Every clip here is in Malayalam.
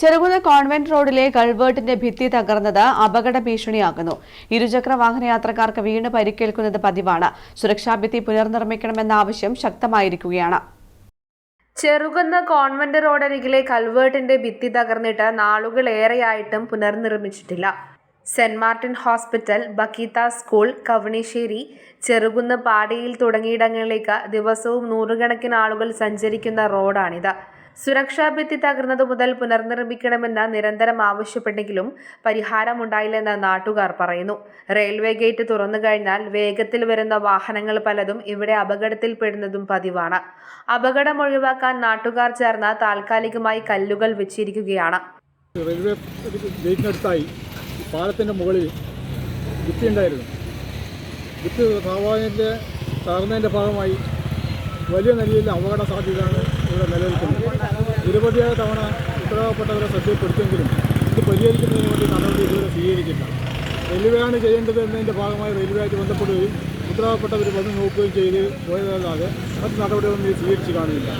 ചെറുകുന്ന കോൺവെന്റ് റോഡിലെ കൾവേർട്ടിന്റെ ഭിത്തി തകർന്നത് അപകട ഭീഷണിയാകുന്നു ഇരുചക്ര വാഹന യാത്രക്കാർക്ക് വീണ് പരിക്കേൽക്കുന്നത് പതിവാണ്. സുരക്ഷാ ഭിത്തി പുനർനിർമ്മിക്കണമെന്ന ആവശ്യം ശക്തമായിരിക്കുകയാണ്. ചെറുകുന്ന കോൺവെന്റ് റോഡരികിലെ കൾവേർട്ടിന്റെ ഭിത്തി തകർന്നിട്ട് നാളുകളേറെയായിട്ടും പുനർനിർമ്മിച്ചിട്ടില്ല. Saint Martin hospital Bakhita school Kavanissery Cherukunnu പാടിയിൽ തുടങ്ങിയിടങ്ങളിലേക്ക് ദിവസവും നൂറുകണക്കിന് ആളുകൾ സഞ്ചരിക്കുന്ന റോഡാണിത്. സുരക്ഷാ ഭിത്തി തകർന്നതു മുതൽ പുനർനിർമ്മിക്കണമെന്ന് നിരന്തരം ആവശ്യപ്പെട്ടെങ്കിലും പരിഹാരമുണ്ടായില്ലെന്ന് നാട്ടുകാർ പറയുന്നു. റെയിൽവേ ഗേറ്റ് തുറന്നു കഴിഞ്ഞാൽ വേഗത്തിൽ വരുന്ന വാഹനങ്ങൾ പലതും ഇവിടെ അപകടത്തിൽപ്പെടുന്നതും പതിവാണ്. അപകടം ഒഴിവാക്കാൻ നാട്ടുകാർ ചേർന്ന് താൽക്കാലികമായി കല്ലുകൾ വെച്ചിരിക്കുകയാണ്. റെയിൽവേ ഗേറ്റിനടുത്തായി പാലത്തിന്റെ മുകളിൽ ഭിത്തി ഉണ്ടായിരുന്നു. ഭിത്തി താവാതിന്റെ തകർന്നതിന്റെ ഭാഗമായി വലിയ നിലയിൽ അപകട സാധ്യതയാണ് ഇവിടെ നിലനിൽക്കുന്നത്. നിരവധിയായ തവണ ഉത്തരവാദപ്പെട്ടവരെ ശ്രദ്ധയിൽപ്പെടുത്തിയെങ്കിലും ഇത് പരിഹരിക്കുന്നതിന് വേണ്ടി നടപടി ഇതുവരെ സ്വീകരിച്ചില്ല റെയിൽവേയാണ് ചെയ്യേണ്ടത് എന്നതിന്റെ ഭാഗമായി റെയിൽവേയായിട്ട് ബന്ധപ്പെടുകയും ഉത്തരവാദപ്പെട്ടവർ വന്ന് നോക്കുകയും ചെയ്ത് പോയതല്ലാതെ മറ്റ് നടപടികളൊന്നും സ്വീകരിച്ച് കാണുന്നില്ല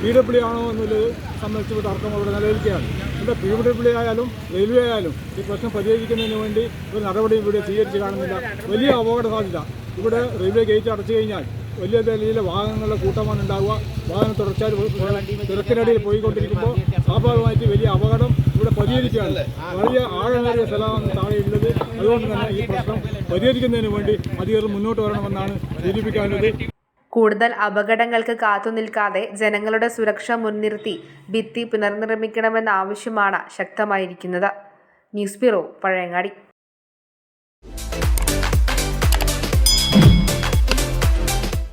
പി ഡബ്ല്യു ആണോ എന്നുള്ളത് സംബന്ധിച്ച് തർക്കം അവിടെ നിലനിൽക്കുകയാണ്. ഇവിടെ പി ഡബ്ല്യു ആയാലും റെയിൽവേ ആയാലും ഈ പ്രശ്നം പരിഹരിക്കുന്നതിന് വേണ്ടി ഒരു നടപടി ഇവിടെ സ്വീകരിച്ച് കാണുന്നില്ല. വലിയ അപകട സാധ്യത ഇവിടെ റെയിൽവേ ഗേറ്റ് അടച്ചു കഴിഞ്ഞാൽ വലിയ രീതിയിലെ വാഹനങ്ങളുടെ കൂട്ടമാണ് ഉണ്ടാവുക. വാഹനം തുടർച്ചയായി തിരക്കിനടിയിൽ പോയിക്കൊണ്ടിരിക്കുമ്പോൾ സ്വാഭാവികമായിട്ട് വലിയ അപകടം ഇവിടെ പരിഹരിക്കുകയാണ്. വലിയ ആഴമേറിയ സ്ഥലമാണ് താഴെയുള്ളത് അതുകൊണ്ട് തന്നെ ഈ പ്രശ്നം പരിഹരിക്കുന്നതിന് വേണ്ടി അധികൃതർ മുന്നോട്ട് വരണമെന്നാണ് സൂചിപ്പിക്കാനുള്ളത്. കൂടുതൽ അപകടങ്ങൾക്ക് കാത്തുനിൽക്കാതെ ജനങ്ങളുടെ സുരക്ഷ മുൻനിർത്തി ഭിത്തി പുനർനിർമ്മിക്കണമെന്ന ആവശ്യമാണ് ശക്തമായിരിക്കുന്നത്. News bureau Pazhayangadi.